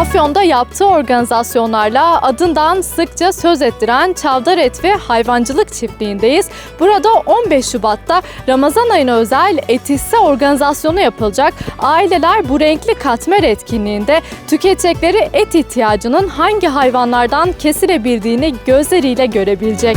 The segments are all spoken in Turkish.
Afyon'da yaptığı organizasyonlarla adından sıkça söz ettiren Çavdar Et ve Hayvancılık Çiftliği'ndeyiz. Burada 15 Şubat'ta Ramazan ayına özel etisse organizasyonu yapılacak. Aileler bu renkli katmer etkinliğinde tüketecekleri et ihtiyacının hangi hayvanlardan kesilebildiğini gözleriyle görebilecek.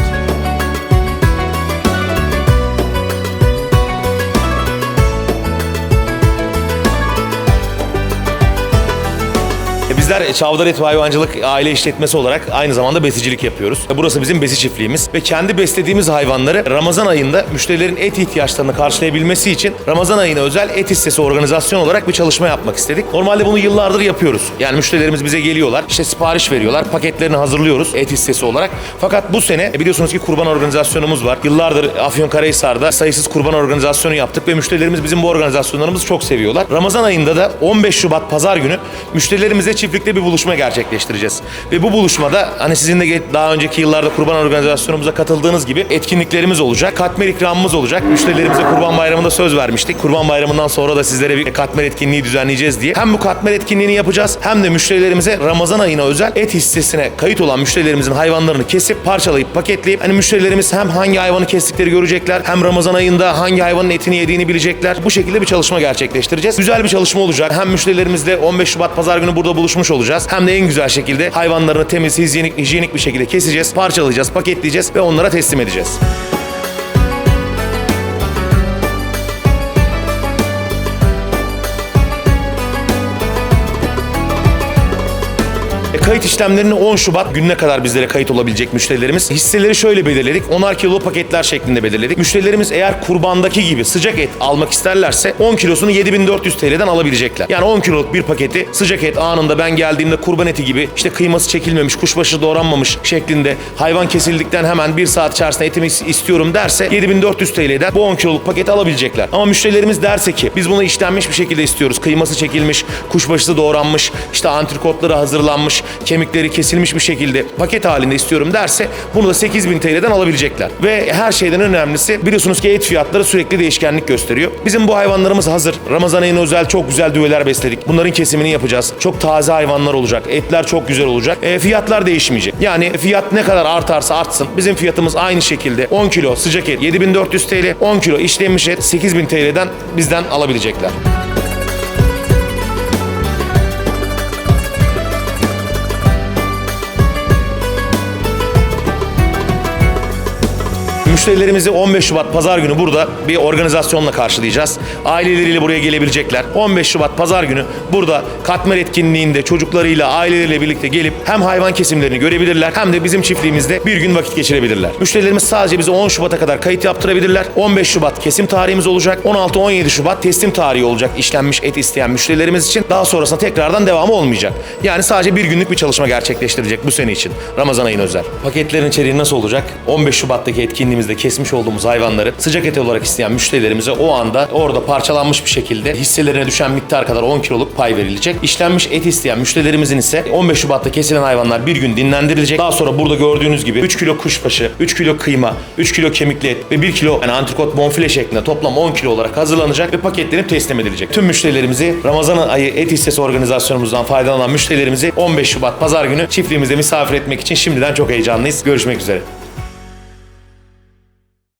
Bizler Çavdar Et ve Hayvancılık aile işletmesi olarak aynı zamanda besicilik yapıyoruz. Burası bizim besi çiftliğimiz ve kendi beslediğimiz hayvanları Ramazan ayında müşterilerin et ihtiyaçlarını karşılayabilmesi için Ramazan ayına özel et hissesi organizasyon olarak bir çalışma yapmak istedik. Normalde bunu yıllardır yapıyoruz. Yani müşterilerimiz bize geliyorlar, işte sipariş veriyorlar, paketlerini hazırlıyoruz et hissesi olarak. Fakat bu sene e, biliyorsunuz ki kurban organizasyonumuz var. Yıllardır Afyonkarahisar'da sayısız kurban organizasyonu yaptık ve müşterilerimiz bizim bu organizasyonlarımızı çok seviyorlar. Ramazan ayında da 15 Şubat pazar günü müşterilerimizle çiftlikte bir buluşma gerçekleştireceğiz. Ve bu buluşmada hani sizin de daha önceki yıllarda kurban organizasyonumuza katıldığınız gibi etkinliklerimiz olacak. Katmer ikramımız olacak. Müşterilerimize kurban bayramında söz vermiştik. Kurban bayramından sonra da sizlere bir katmer etkinliği düzenleyeceğiz diye. Hem bu katmer etkinliğini yapacağız hem de müşterilerimize Ramazan ayına özel et hissesine kayıt olan müşterilerimizin hayvanlarını kesip parçalayıp paketleyip hani müşterilerimiz hem hangi hayvanı kestikleri görecekler hem Ramazan ayında hangi hayvanın etini yediğini bilecekler. Bu şekilde bir çalışma gerçekleştireceğiz. Güzel bir çalışma olacak. Hem müşterilerimizle 15 Şubat pazar günü burada buluşmuş olacağız. Hem de en güzel şekilde hayvanlarını temiz, hijyenik, hijyenik bir şekilde keseceğiz, parçalayacağız, paketleyeceğiz ve onlara teslim edeceğiz. Kayıt işlemlerini 10 Şubat gününe kadar bizlere kayıt olabilecek müşterilerimiz. Hisseleri şöyle belirledik. 10'ar kilo paketler şeklinde belirledik. Müşterilerimiz eğer kurbandaki gibi sıcak et almak isterlerse 10 kilosunu 7400 TL'den alabilecekler. Yani 10 kiloluk bir paketi sıcak et anında ben geldiğimde kurban eti gibi işte kıyması çekilmemiş, kuşbaşı doğranmamış şeklinde hayvan kesildikten hemen bir saat içerisinde etimi istiyorum derse 7400 TL'den bu 10 kiloluk paketi alabilecekler. Ama müşterilerimiz derse ki biz bunu işlenmiş bir şekilde istiyoruz. Kıyması çekilmiş, kuşbaşısı doğranmış, işte antrikotları hazırlanmış, kemikleri kesilmiş bir şekilde paket halinde istiyorum derse bunu da 8000 TL'den alabilecekler. Ve her şeyden önemlisi biliyorsunuz ki et fiyatları sürekli değişkenlik gösteriyor. Bizim bu hayvanlarımız hazır. Ramazan ayına özel çok güzel düveler besledik. Bunların kesimini yapacağız. Çok taze hayvanlar olacak. Etler çok güzel olacak. E, fiyatlar değişmeyecek. Yani fiyat ne kadar artarsa artsın. Bizim fiyatımız aynı şekilde 10 kilo sıcak et 7400 TL, 10 kilo işlenmiş et 8000 TL'den bizden alabilecekler. Müşterilerimizi 15 Şubat Pazar günü burada bir organizasyonla karşılayacağız. Aileleriyle buraya gelebilecekler. 15 Şubat Pazar günü burada katmer etkinliğinde çocuklarıyla, aileleriyle birlikte gelip hem hayvan kesimlerini görebilirler hem de bizim çiftliğimizde bir gün vakit geçirebilirler. Müşterilerimiz sadece bize 10 Şubat'a kadar kayıt yaptırabilirler. 15 Şubat kesim tarihimiz olacak. 16-17 Şubat teslim tarihi olacak işlenmiş et isteyen müşterilerimiz için. Daha sonrasında tekrardan devamı olmayacak. Yani sadece bir günlük bir çalışma gerçekleştirecek bu sene için. Ramazan ayına özel. Paketlerin içeriği nasıl olacak? 15 Şubat'taki etkinliğimizde kesmiş olduğumuz hayvanları sıcak et olarak isteyen müşterilerimize o anda orada parçalanmış bir şekilde hisselerine düşen miktar kadar 10 kiloluk pay verilecek. İşlenmiş et isteyen müşterilerimizin ise 15 Şubat'ta kesilen hayvanlar bir gün dinlendirilecek. Daha sonra burada gördüğünüz gibi 3 kilo kuşbaşı, 3 kilo kıyma, 3 kilo kemikli et ve 1 kilo yani antrikot bonfile şeklinde toplam 10 kilo olarak hazırlanacak ve paketlenip teslim edilecek. Tüm müşterilerimizi Ramazan ayı et hissesi organizasyonumuzdan faydalanan müşterilerimizi 15 Şubat pazar günü çiftliğimizde misafir etmek için şimdiden çok heyecanlıyız. Görüşmek üzere.